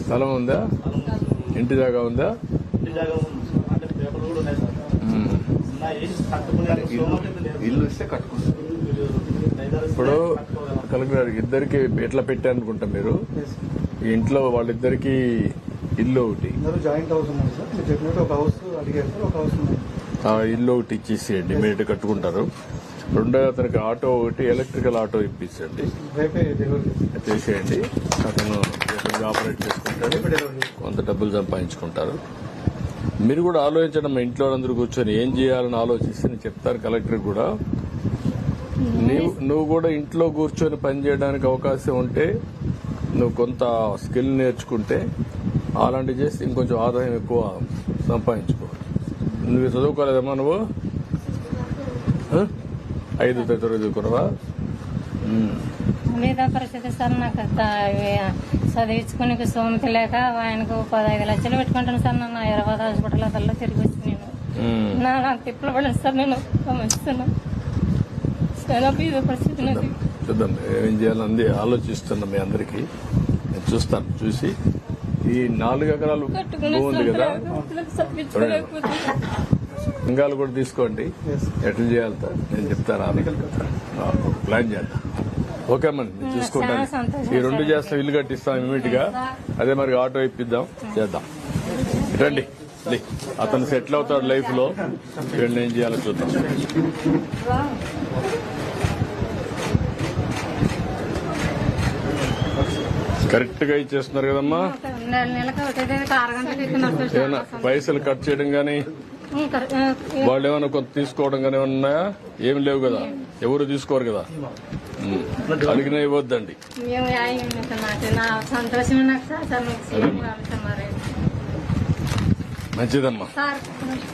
స్థలం ఉందా? ఇంటి జాగా ఉందా. ఇల్లు ఇస్తే కట్టుకుంటారు. ఇప్పుడు. కలెక్టర్ ఇద్దరికి ఎట్లా పెట్టారనుకుంటా మీరు? ఈ ఇంట్లో వాళ్ళిద్దరికి ఇల్లు ఒకటి. జాయింట్ హౌస్ ఉన్నాయి సార్. మీరు చెప్పినట్టు ఒక హౌస్ అడిగారు సార్ ఒక హౌస్ ఇల్లు ఒకటి ఇచ్చేసేయండి. మీరు కట్టుకుంటారు. రెండో అతనికి ఆటో ఒకటి ఎలక్ట్రికల్ ఆటో ఇప్పించండి. చేసేయండి. అతను ఆపరేట్ చేసుకుంటాడు. కొంత డబ్బులు సంపాదించుకుంటారు. మీరు కూడా ఆలోచించండి మా ఇంట్లో అందరూ కూర్చొని ఏం చేయాలని ఆలోచిస్తే నేను చెప్తాను కలెక్టర్ కూడా. నీవు నువ్వు కూడా ఇంట్లో కూర్చొని పని చేయడానికి అవకాశం ఉంటే నువ్వు కొంత స్కిల్ నేర్చుకుంటే అలాంటివి చేస్తే ఇంకొంచెం ఆదాయం ఎక్కువ సంపాదించుకోవచ్చు. నువ్వు చదువుకోలేదమ్మా నువ్వు? ఐదు చదువుకున్నావా ఉమ్. లేదా పరిస్థితి సార్ నాకు అంత చదివించుకునే సోమతి లేక ఆయనకు పదహైదు లక్షలు పెట్టుకుంటాను సార్ నన్ను. హైదరాబాద్ హాస్పిటల్ అదల్లో తిరిగి వచ్చి నేను. నా నాకు తిప్పలు పడిన సార్ నేను. చాలా బీద పరిస్థితి నాకు చూద్దాం. ఏం చేయాలని ఆలోచిస్తున్నా మీ అందరికి. నేను చూస్తాను చూసి. ఈ నాలుగు ఎకరాలు ఉంది కదా? లింగాలు కూడా తీసుకోండి. ఎట్లా చేయాలి? నేను చెప్తాను. ప్లాన్ చేద్దాం. ఓకే మరి నేను చాలా చూసుకుంటాను ఈ రెండు చేస్తాం ఇల్లు కట్టిస్తాం ఇమీడియట్గా అదే మరి ఆటో ఇప్పిద్దాం చేద్దాం. రండి లే. అతను సెటిల్ అవుతాడు లైఫ్లో వీళ్ళని ఏం చేయాలో చూద్దాం. కరెక్ట్గా ఇచ్చేస్తున్నారు కదమ్మా? ఏమైనా పైసలు కట్ చేయడం గానీ వాళ్ళు ఏమైనా కొంత తీసుకోవడం కానీ ఉన్నాయా? ఏమి లేవు కదా. ఎవరు తీసుకోరు కదా. అడిగినా ఇవ్వద్దండి. మంచిదమ్మా. సార్